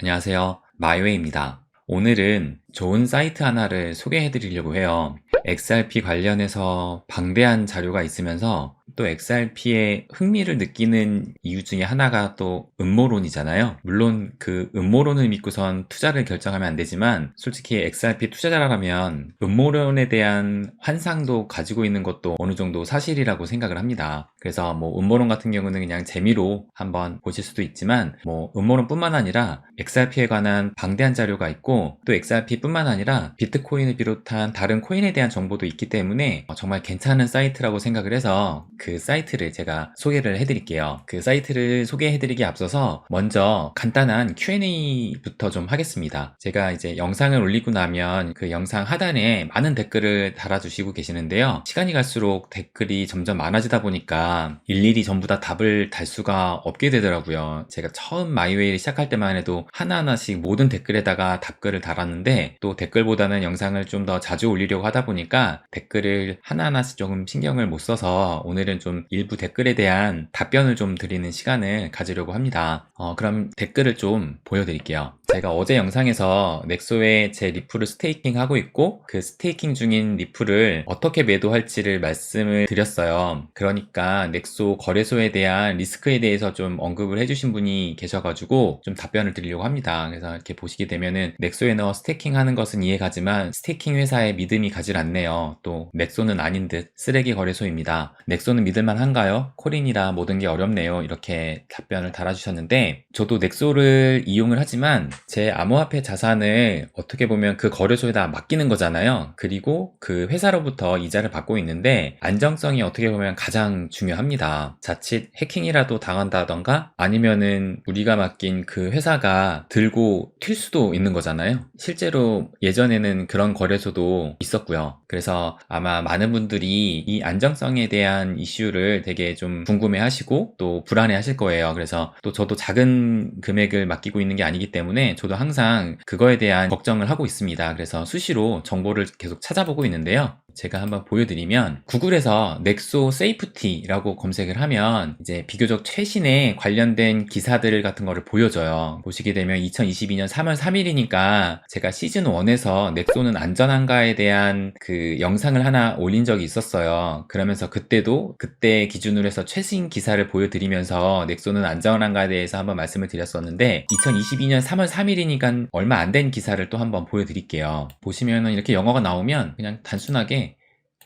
안녕하세요. 마이웨이입니다. 오늘은 좋은 사이트 하나를 소개해 드리려고 해요. XRP 관련해서 방대한 자료가 있으면서 또 XRP에 흥미를 느끼는 이유 중에 하나가 또 음모론이잖아요. 물론 그 음모론을 믿고선 투자를 결정하면 안 되지만 솔직히 XRP 투자자라면 음모론에 대한 환상도 가지고 있는 것도 어느 정도 사실이라고 생각을 합니다. 그래서 뭐 음모론 같은 경우는 그냥 재미로 한번 보실 수도 있지만 뭐 음모론뿐만 아니라 XRP에 관한 방대한 자료가 있고 또 XRP뿐만 아니라 비트코인을 비롯한 다른 코인에 대한 정보도 있기 때문에 정말 괜찮은 사이트라고 생각을 해서 그 사이트를 제가 소개를 해드릴게요. 그 사이트를 소개해드리기 앞서서 먼저 간단한 Q&A부터 좀 하겠습니다. 제가 이제 영상을 올리고 나면 그 영상 하단에 많은 댓글을 달아주시고 계시는데요. 시간이 갈수록 댓글이 점점 많아지다 보니까 일일이 전부 다 답을 달 수가 없게 되더라고요. 제가 처음 마이웨이를 시작할 때만 해도 하나하나씩 모든 댓글에다가 답글을 달았는데 또 댓글보다는 영상을 좀 더 자주 올리려고 하다 보니까 댓글을 하나하나씩 조금 신경을 못 써서 오늘은 좀 일부 댓글에 대한 답변을 좀 드리는 시간을 가지려고 합니다. 어, 그럼 댓글을 좀 보여드릴게요. 제가 어제 영상에서 넥소에 제 리플을 스테이킹 하고 있고 그 스테이킹 중인 리플을 어떻게 매도할지를 말씀을 드렸어요. 그러니까 넥소 거래소에 대한 리스크에 대해서 좀 언급을 해주신 분이 계셔가지고 좀 답변을 드리려고 합니다. 그래서 이렇게 보시게 되면은 넥소에 넣어 스테이킹 하는 것은 이해가지만 스테이킹 회사에 믿음이 가질 않네요. 또 넥소는 아닌 듯 쓰레기 거래소입니다. 넥소는 믿을만 한가요? 코린이라 모든 게 어렵네요. 이렇게 답변을 달아주셨는데 저도 넥소를 이용을 하지만 제 암호화폐 자산을 어떻게 보면 그 거래소에다 맡기는 거잖아요. 그리고 그 회사로부터 이자를 받고 있는데 안정성이 어떻게 보면 가장 중요 합니다. 자칫 해킹이라도 당한다던가 아니면은 우리가 맡긴 그 회사가 들고 튈 수도 있는 거잖아요. 실제로 예전에는 그런 거래소도 있었고요. 그래서 아마 많은 분들이 이 안정성에 대한 이슈를 되게 좀 궁금해 하시고 또 불안해 하실 거예요. 그래서 또 저도 작은 금액을 맡기고 있는 게 아니기 때문에 저도 항상 그거에 대한 걱정을 하고 있습니다. 그래서 수시로 정보를 계속 찾아보고 있는데요. 제가 한번 보여드리면 구글에서 넥소 세이프티라고 검색을 하면 이제 비교적 최신의 관련된 기사들 같은 거를 보여줘요. 보시게 되면 2022년 3월 3일이니까 제가 시즌 1에서 넥소는 안전한가에 대한 그 영상을 하나 올린 적이 있었어요. 그러면서 그때도 그때 기준으로 해서 최신 기사를 보여드리면서 넥소는 안전한가에 대해서 한번 말씀을 드렸었는데 2022년 3월 3일이니까 얼마 안 된 기사를 또 한번 보여드릴게요. 보시면은 이렇게 영어가 나오면 그냥 단순하게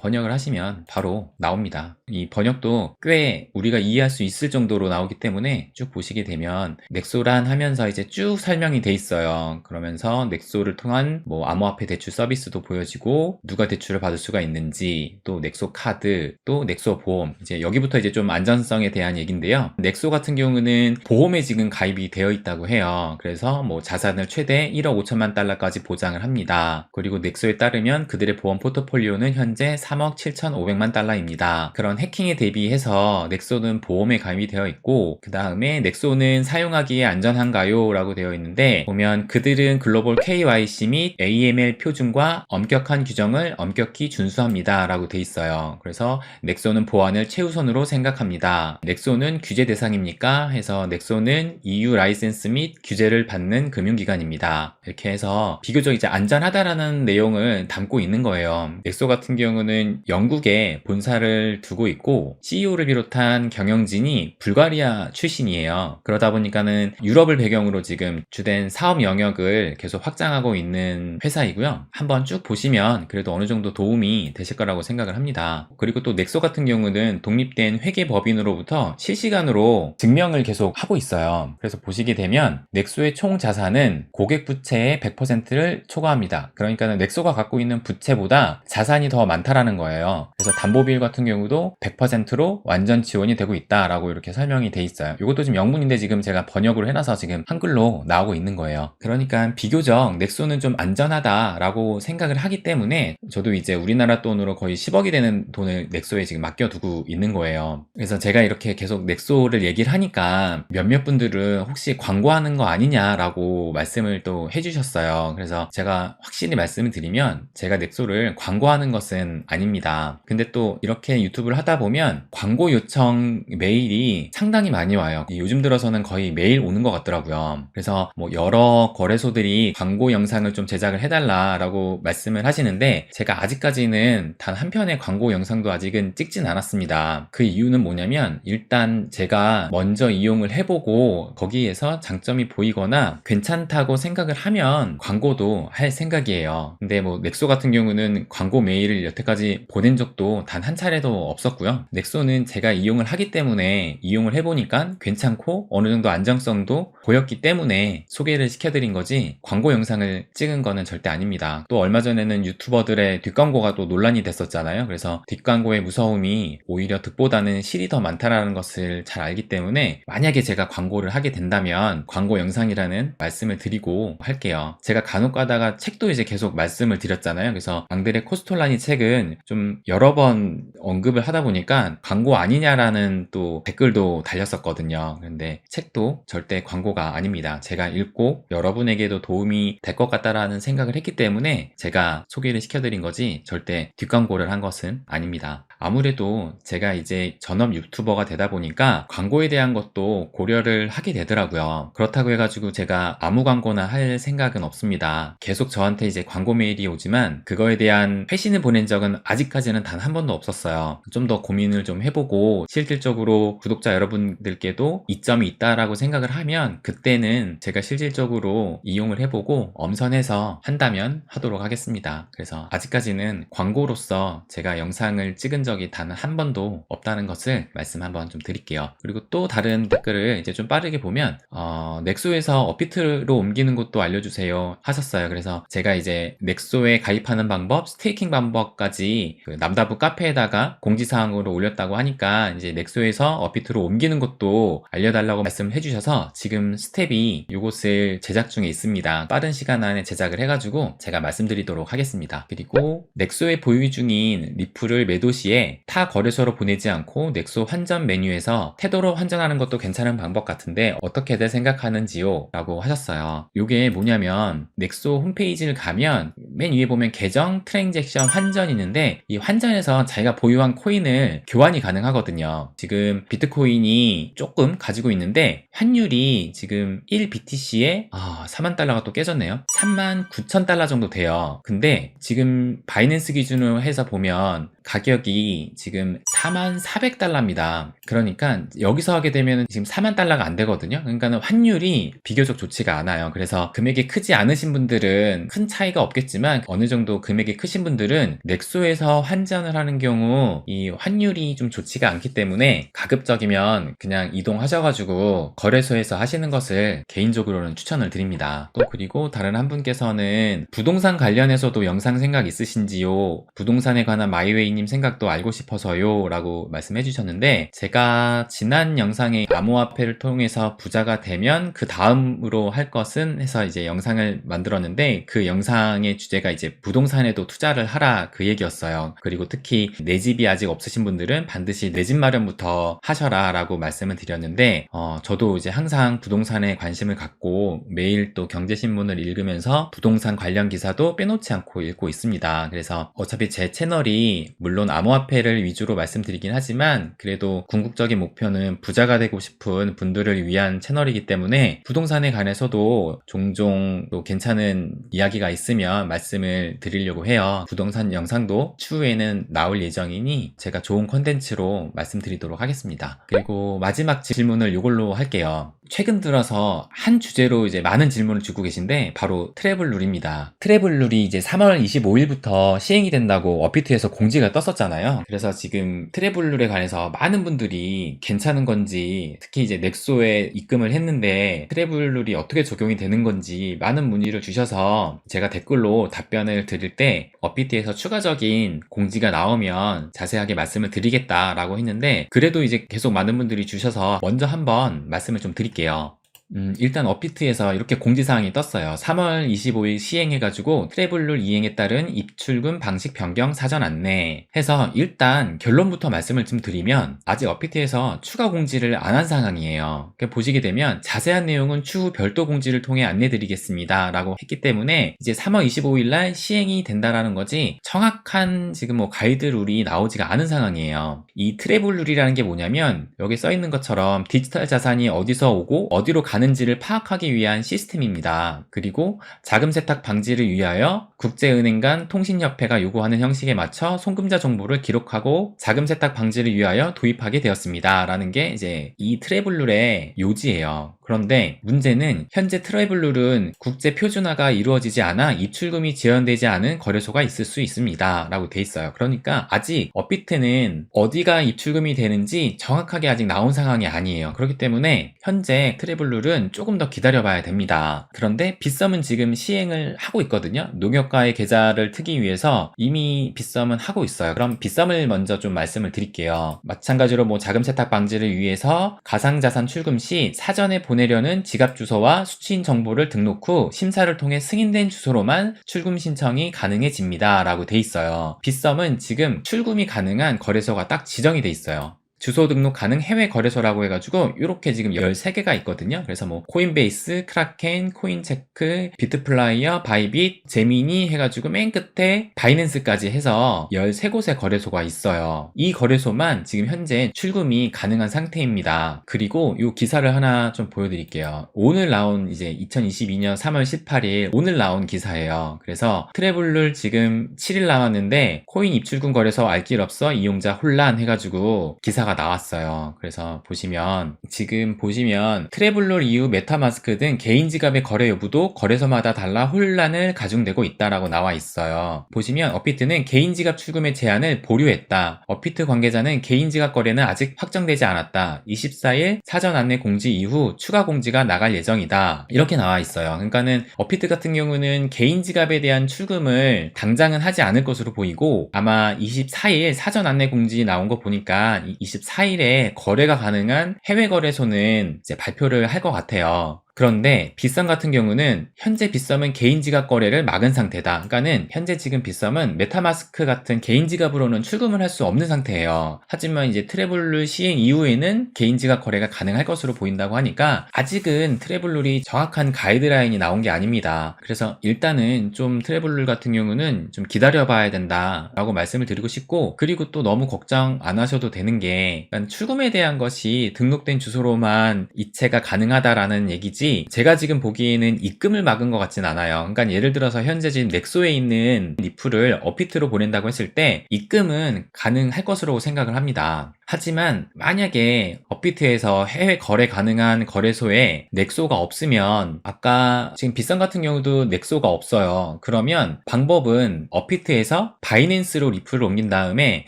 번역을 하시면 바로 나옵니다. 이 번역도 꽤 우리가 이해할 수 있을 정도로 나오기 때문에 쭉 보시게 되면 넥소란 하면서 이제 쭉 설명이 돼 있어요. 그러면서 넥소를 통한 뭐 암호화폐 대출 서비스도 보여지고 누가 대출을 받을 수가 있는지 또 넥소 카드 또 넥소 보험 이제 여기부터 이제 좀 안전성에 대한 얘기인데요. 넥소 같은 경우는 보험에 지금 가입이 되어 있다고 해요. 그래서 뭐 자산을 최대 1억 5천만 달러까지 보장을 합니다. 그리고 넥소에 따르면 그들의 보험 포트폴리오는 현재 3억 7천5백만 달러입니다. 그런 해킹에 대비해서 넥소는 보험에 가입이 되어 있고 그 다음에 넥소는 사용하기에 안전한가요? 라고 되어 있는데 보면 그들은 글로벌 KYC 및 AML 표준과 엄격한 규정을 엄격히 준수합니다 라고 되어 있어요. 그래서 넥소는 보안을 최우선으로 생각합니다. 넥소는 규제 대상입니까? 해서 넥소는 EU 라이센스 및 규제를 받는 금융기관입니다. 이렇게 해서 비교적 이제 안전하다라는 내용을 담고 있는 거예요. 넥소 같은 경우는 영국에 본사를 두고 있고 CEO를 비롯한 경영진이 불가리아 출신이에요. 그러다 보니까는 유럽을 배경으로 지금 주된 사업 영역을 계속 확장하고 있는 회사이고요. 한번 쭉 보시면 그래도 어느 정도 도움이 되실 거라고 생각을 합니다. 그리고 또 넥소 같은 경우는 독립된 회계법인으로부터 실시간으로 증명을 계속 하고 있어요. 그래서 보시게 되면 넥소의 총 자산은 고객 부채의 100%를 초과합니다. 그러니까 넥소가 갖고 있는 부채보다 자산이 더 많다라는 거예요. 그래서 담보비율 같은 경우도 100%로 완전 지원이 되고 있다라고 이렇게 설명이 돼 있어요. 이것도 지금 영문인데 지금 제가 번역으로 해놔서 지금 한글로 나오고 있는 거예요. 그러니까 비교적 넥소는 좀 안전하다라고 생각을 하기 때문에 저도 이제 우리나라 돈으로 거의 10억이 되는 돈을 넥소에 지금 맡겨두고 있는 거예요. 그래서 제가 이렇게 계속 넥소를 얘기를 하니까 몇몇 분들은 혹시 광고하는 거 아니냐라고 말씀을 또 해주셨어요. 그래서 제가 확실히 말씀을 드리면 제가 넥소를 광고하는 것은 아닙니다. 근데 또 이렇게 유튜브를 하다 보면 광고 요청 메일이 상당히 많이 와요. 요즘 들어서는 거의 매일 오는 것 같더라고요. 그래서 뭐 여러 거래소들이 광고 영상을 좀 제작을 해달라라고 말씀을 하시는데 제가 아직까지는 단 한 편의 광고 영상도 아직은 찍진 않았습니다. 그 이유는 뭐냐면 일단 제가 먼저 이용을 해보고 거기에서 장점이 보이거나 괜찮다고 생각을 하면 광고도 할 생각이에요. 근데 뭐 넥소 같은 경우는 광고 메일을 여태까지 보낸 적도 단 한 차례도 없었고 요. 넥소는 제가 이용을 하기 때문에 이용을 해보니까 괜찮고 어느 정도 안정성도 보였기 때문에 소개를 시켜드린 거지 광고 영상을 찍은 거는 절대 아닙니다. 또 얼마 전에는 유튜버들의 뒷광고가 또 논란이 됐었잖아요. 그래서 뒷광고의 무서움이 오히려 득보다는 실이 더 많다라는 것을 잘 알기 때문에 만약에 제가 광고를 하게 된다면 광고 영상이라는 말씀을 드리고 할게요. 제가 간혹 가다가 책도 이제 계속 말씀을 드렸잖아요. 그래서 앙드레 코스톨라니 책은 좀 여러 번 언급을 하다 보니까 광고 아니냐라는 또 댓글도 달렸었거든요. 그런데 책도 절대 광고가 아닙니다. 제가 읽고 여러분에게도 도움이 될 것 같다라는 생각을 했기 때문에 제가 소개를 시켜드린 거지 절대 뒷광고를 한 것은 아닙니다. 아무래도 제가 이제 전업 유튜버가 되다 보니까 광고에 대한 것도 고려를 하게 되더라고요. 그렇다고 해가지고 제가 아무 광고나 할 생각은 없습니다. 계속 저한테 이제 광고 메일이 오지만 그거에 대한 회신을 보낸 적은 아직까지는 단 한 번도 없었어요. 좀 더 고민을 좀 해보고 실질적으로 구독자 여러분들께도 이점이 있다라고 생각을 하면 그때는 제가 실질적으로 이용을 해보고 엄선해서 한다면 하도록 하겠습니다. 그래서 아직까지는 광고로서 제가 영상을 찍은 적이 단 한 번도 없다는 것을 말씀 한번 좀 드릴게요. 그리고 또 다른 댓글을 이제 좀 빠르게 보면 어, 넥소에서 어피트로 옮기는 것도 알려주세요 하셨어요. 그래서 제가 이제 넥소에 가입하는 방법, 스테이킹 방법까지 그 남다부 카페에다가 공지사항으로 올렸다고 하니까 이제 넥소에서 어피트로 옮기는 것도 알려달라고 말씀을 해주셔서 지금 스텝이 이곳을 제작 중에 있습니다. 빠른 시간 안에 제작을 해가지고 제가 말씀드리도록 하겠습니다. 그리고 넥소에 보유 중인 리플을 매도 시에 타 거래소로 보내지 않고 넥소 환전 메뉴에서 태도로 환전하는 것도 괜찮은 방법 같은데 어떻게들 생각하는지요? 라고 하셨어요. 이게 뭐냐면 넥소 홈페이지를 가면 맨 위에 보면 계정 트랜잭션 환전 있는데 이 환전에서 자기가 보유한 코인을 교환이 가능하거든요. 지금 비트코인이 조금 가지고 있는데 환율이 지금 1BTC에 아, 4만 달러가 또 깨졌네요. 3만 9천 달러 정도 돼요. 근데 지금 바이낸스 기준으로 해서 보면 가격이 지금 4만 400달러입니다. 그러니까 여기서 하게 되면 지금 4만 달러가 안 되거든요. 그러니까는 환율이 비교적 좋지가 않아요. 그래서 금액이 크지 않으신 분들은 큰 차이가 없겠지만 어느 정도 금액이 크신 분들은 넥소에서 환전을 하는 경우 이 환율이 좀 좋지가 않기 때문에 가급적이면 그냥 이동하셔가지고 거래소에서 하시는 것을 개인적으로는 추천을 드립니다. 또 그리고 다른 한 분께서는 부동산 관련해서도 영상 생각 있으신지요? 부동산에 관한 마이웨이님 생각도 알고 싶어서요 라고 말씀해 주셨는데 제가 지난 영상에 암호화폐를 통해서 부자가 되면 그 다음으로 할 것은 해서 이제 영상을 만들었는데 그 영상의 주제가 이제 부동산에도 투자를 하라 그 얘기였어요. 그리고 특히 내 집이 아직 없으신 분들은 반드시 내 집 마련부터 하셔라 라고 말씀을 드렸는데 어, 저도 이제 항상 부동산에 관심을 갖고 매일 또 경제신문을 읽으면서 부동산 관련 기사도 빼놓지 않고 읽고 있습니다. 그래서 어차피 제 채널이 물론 암호화폐를 위주로 말씀 드리긴 하지만 그래도 궁극적인 목표는 부자가 되고 싶은 분들을 위한 채널이기 때문에 부동산에 관해서도 종종 또 괜찮은 이야기가 있으면 말씀을 드리려고 해요. 부동산 영상도 추후에는 나올 예정이니 제가 좋은 컨텐츠로 말씀드리도록 하겠습니다. 그리고 마지막 질문을 이걸로 할게요. 최근 들어서 한 주제로 이제 많은 질문을 주고 계신데 바로 트래블 룰입니다. 트래블 룰이 이제 3월 25일부터 시행이 된다고 어피트에서 공지가 떴었잖아요. 그래서 지금 트래블 룰에 관해서 많은 분들이 괜찮은 건지 특히 이제 넥소에 입금을 했는데 트래블 룰이 어떻게 적용이 되는 건지 많은 문의를 주셔서 제가 댓글로 답변을 드릴 때 어피트에서 추가적인 공지가 나오면 자세하게 말씀을 드리겠다라고 했는데 그래도 이제 계속 많은 분들이 주셔서 먼저 한번 말씀을 좀 드릴게요. 드릴게요. 음, 일단 업비트에서 이렇게 공지사항이 떴어요. 3월 25일 시행해가지고 트래블룰 이행에 따른 입출금 방식 변경 사전 안내 해서 일단 결론부터 말씀을 좀 드리면 아직 업비트에서 추가 공지를 안 한 상황이에요. 그러니까 보시게 되면 자세한 내용은 추후 별도 공지를 통해 안내드리겠습니다. 라고 했기 때문에 이제 3월 25일 날 시행이 된다라는 거지 정확한 지금 뭐 가이드 룰이 나오지가 않은 상황이에요. 이 트래블 룰이라는 게 뭐냐면 여기 써 있는 것처럼 디지털 자산이 어디서 오고 어디로 가는 지를 파악하기 위한 시스템입니다. 그리고 자금 세탁 방지를 위하여 국제은행 간 통신협회가 요구하는 형식에 맞춰 송금자 정보를 기록하고 자금 세탁 방지를 위하여 도입하게 되었습니다. 라는 게 이제 이 트래블 룰의 요지예요. 그런데 문제는 현재 트래블 룰은 국제 표준화가 이루어지지 않아 입출금이 지연되지 않은 거래소가 있을 수 있습니다. 라고 돼 있어요. 그러니까 아직 업비트는 어디가 입출금이 되는지 정확하게 아직 나온 상황이 아니에요. 그렇기 때문에 현재 트래블 룰은 조금 더 기다려봐야 됩니다. 그런데 빗썸은 지금 시행을 하고 있거든요. 농협 과의 계좌를 트기 위해서 이미 빗썸은 하고 있어요. 그럼 빗썸을 먼저 좀 말씀을 드릴게요. 마찬가지로 뭐 자금 세탁 방지를 위해서 가상자산 출금 시 사전에 보내려는 지갑 주소와 수취인 정보를 등록 후 심사를 통해 승인된 주소로만 출금 신청이 가능해집니다. 라고 돼 있어요. 빗썸은 지금 출금이 가능한 거래소가 딱 지정이 돼 있어요. 주소 등록 가능 해외 거래소라고 해가지고 이렇게 지금 13개가 있거든요. 그래서 뭐 코인베이스, 크라켄, 코인체크, 비트플라이어, 바이빗, 제미니 해가지고 맨 끝에 바이낸스까지 해서 13곳의 거래소가 있어요. 이 거래소만 지금 현재 출금이 가능한 상태입니다. 그리고 이 기사를 하나 좀 보여드릴게요. 오늘 나온 이제 2022년 3월 18일 오늘 나온 기사예요. 그래서 트래블룰 지금 7일 남았는데 코인 입출금 거래소 알 길 없어 이용자 혼란 해가지고 기사가 기사가 나왔어요. 그래서 보시면 지금 보시면 트래블롤 이후 메타마스크 등 개인 지갑의 거래 여부도 거래소마다 달라 혼란을 가중되고 있다라고 나와 있어요. 보시면 업비트는 개인 지갑 출금의 제한을 보류했다. 업비트 관계자는 개인 지갑 거래는 아직 확정되지 않았다. 24일 사전 안내 공지 이후 추가 공지가 나갈 예정이다. 이렇게 나와 있어요. 그러니까는 업비트 같은 경우는 개인 지갑에 대한 출금을 당장은 하지 않을 것으로 보이고 아마 24일 사전 안내 공지 나온 거 보니까 24 일에 거래가 가능한 해외 거래소는 이제 발표를 할 것 같아요. 그런데 빗썸 같은 경우는 현재 빗썸은 개인 지갑 거래를 막은 상태다. 그러니까는 현재 지금 빗썸은 메타마스크 같은 개인 지갑으로는 출금을 할 수 없는 상태예요. 하지만 이제 트래블룰 시행 이후에는 개인 지갑 거래가 가능할 것으로 보인다고 하니까 아직은 트래블룰이 정확한 가이드라인이 나온 게 아닙니다. 그래서 일단은 좀 트래블룰 같은 경우는 좀 기다려 봐야 된다라고 말씀을 드리고 싶고 그리고 또 너무 걱정 안 하셔도 되는 게 출금에 대한 것이 등록된 주소로만 이체가 가능하다라는 얘기지 제가 지금 보기에는 입금을 막은 것 같진 않아요. 그러니까 예를 들어서 현재 지금 넥소에 있는 리플을 어피트로 보낸다고 했을 때 입금은 가능할 것으로 생각을 합니다. 하지만 만약에 업비트에서 해외 거래 가능한 거래소에 넥소가 없으면 아까 지금 비싼 같은 경우도 넥소가 없어요. 그러면 방법은 업비트에서 바이낸스로 리플을 옮긴 다음에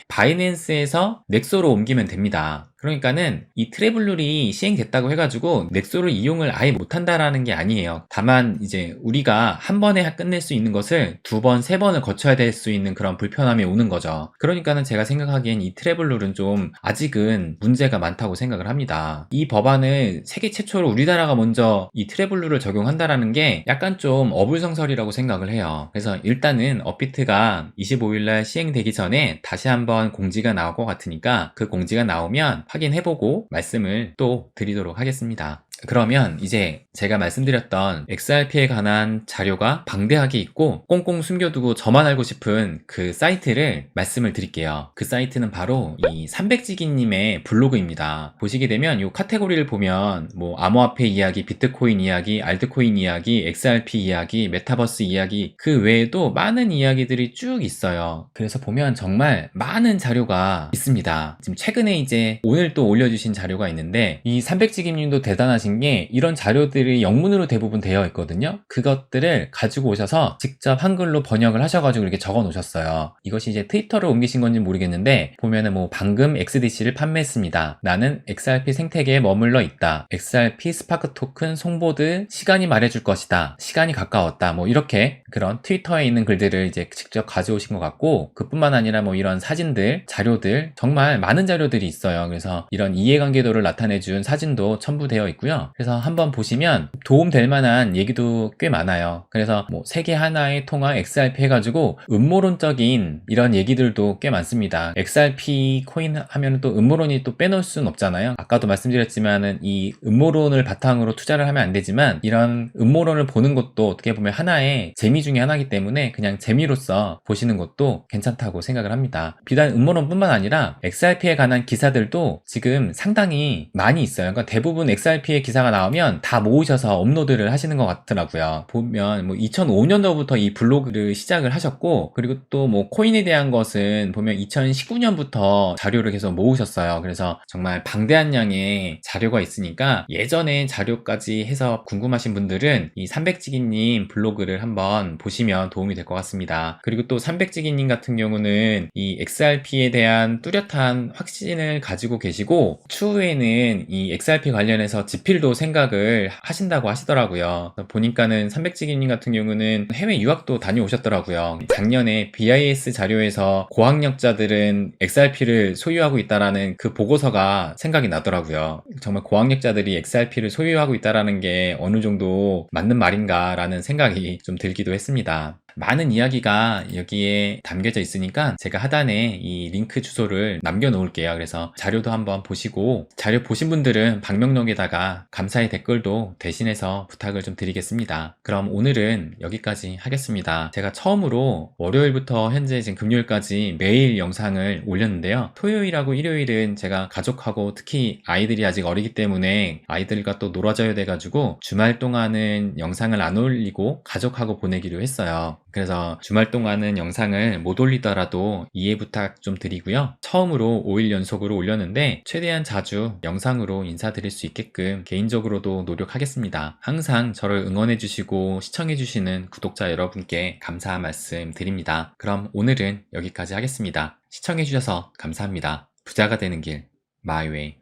바이낸스에서 넥소로 옮기면 됩니다. 그러니까는 이 트래블룰이 시행됐다고 해가지고 넥소를 이용을 아예 못한다라는 게 아니에요. 다만 이제 우리가 한 번에 끝낼 수 있는 것을 두 번, 세 번을 거쳐야 될 수 있는 그런 불편함이 오는 거죠. 그러니까는 제가 생각하기엔 이 트래블룰은 좀 아직은 문제가 많다고 생각을 합니다. 이 법안을 세계 최초로 우리나라가 먼저 이 트래블룰을 적용한다라는 게 약간 좀 어불성설이라고 생각을 해요. 그래서 일단은 업비트가 25일날 시행되기 전에 다시 한번 공지가 나올 것 같으니까 그 공지가 나오면 확인해보고 말씀을 또 드리도록 하겠습니다. 그러면 이제 제가 말씀드렸던 XRP에 관한 자료가 방대하게 있고 꽁꽁 숨겨두고 저만 알고 싶은 그 사이트를 말씀을 드릴게요. 그 사이트는 바로 이 300지기님의 블로그입니다. 보시게 되면 이 카테고리를 보면 뭐 암호화폐 이야기, 비트코인 이야기, 알트코인 이야기, XRP 이야기, 메타버스 이야기 그 외에도 많은 이야기들이 쭉 있어요. 그래서 보면 정말 많은 자료가 있습니다. 지금 최근에 이제 오늘 또 올려주신 자료가 있는데 이 300지기님도 대단하신 게 이런 자료들이 영문으로 대부분 되어 있거든요. 그것들을 가지고 오셔서 직접 한글로 번역을 하셔가지고 이렇게 적어 놓으셨어요. 이것이 이제 트위터를 옮기신 건지 모르겠는데 보면은 뭐 방금 XDC를 판매했습니다. 나는 XRP 생태계에 머물러 있다. XRP 스파크 토큰 송보드 시간이 말해줄 것이다. 시간이 가까웠다. 뭐 이렇게 그런 트위터에 있는 글들을 이제 직접 가져오신 것 같고 그뿐만 아니라 뭐 이런 사진들, 자료들 정말 많은 자료들이 있어요. 그래서 이런 이해관계도를 나타내준 사진도 첨부되어 있고요. 그래서 한번 보시면 도움될 만한 얘기도 꽤 많아요. 그래서 뭐 세계 하나의 통화 XRP 해가지고 음모론적인 이런 얘기들도 꽤 많습니다. XRP 코인 하면 또 음모론이 또 빼놓을 수는 없잖아요. 아까도 말씀드렸지만은 이 음모론을 바탕으로 투자를 하면 안 되지만 이런 음모론을 보는 것도 어떻게 보면 하나의 재미 중에 하나이기 때문에 그냥 재미로서 보시는 것도 괜찮다고 생각을 합니다. 비단 음모론뿐만 아니라 XRP에 관한 기사들도 지금 상당히 많이 있어요. 그러니까 대부분 XRP의 기사가 나오면 다 모으셔서 업로드를 하시는 것 같더라고요. 보면 뭐 2005년도부터 이 블로그를 시작을 하셨고 그리고 또 뭐 코인에 대한 것은 보면 2019년부터 자료를 계속 모으셨어요. 그래서 정말 방대한 양의 자료가 있으니까 예전에 자료까지 해서 궁금하신 분들은 이 삼백지기님 블로그를 한번 보시면 도움이 될 것 같습니다. 그리고 또 삼백지기님 같은 경우는 이 XRP에 대한 뚜렷한 확신을 가지고 계시고 추후에는 이 XRP 관련해서 지필도 생각을 하신다고 하시더라고요. 보니까는 삼백지기님 같은 경우는 해외 유학도 다녀오셨더라고요. 작년에 BIS 자료에서 고학력자들은 XRP를 소유하고 있다라는 그 보고서가 생각이 나더라고요. 정말 고학력자들이 XRP를 소유하고 있다라는 게 어느 정도 맞는 말인가라는 생각이 좀 들기도 했 습니다. 많은 이야기가 여기에 담겨져 있으니까 제가 하단에 이 링크 주소를 남겨 놓을게요. 그래서 자료도 한번 보시고 자료 보신 분들은 방명록에다가 감사의 댓글도 대신해서 부탁을 좀 드리겠습니다. 그럼 오늘은 여기까지 하겠습니다. 제가 처음으로 월요일부터 현재 지금 금요일까지 매일 영상을 올렸는데요. 토요일하고 일요일은 제가 가족하고 특히 아이들이 아직 어리기 때문에 아이들과 또 놀아줘야 돼가지고 주말 동안은 영상을 안 올리고 가족하고 보내기로 했어요. 그래서 주말 동안은 영상을 못 올리더라도 이해 부탁 좀 드리고요. 처음으로 5일 연속으로 올렸는데 최대한 자주 영상으로 인사드릴 수 있게끔 개인적으로도 노력하겠습니다. 항상 저를 응원해주시고 시청해주시는 구독자 여러분께 감사한 말씀 드립니다. 그럼 오늘은 여기까지 하겠습니다. 시청해주셔서 감사합니다. 부자가 되는 길, 마이웨이.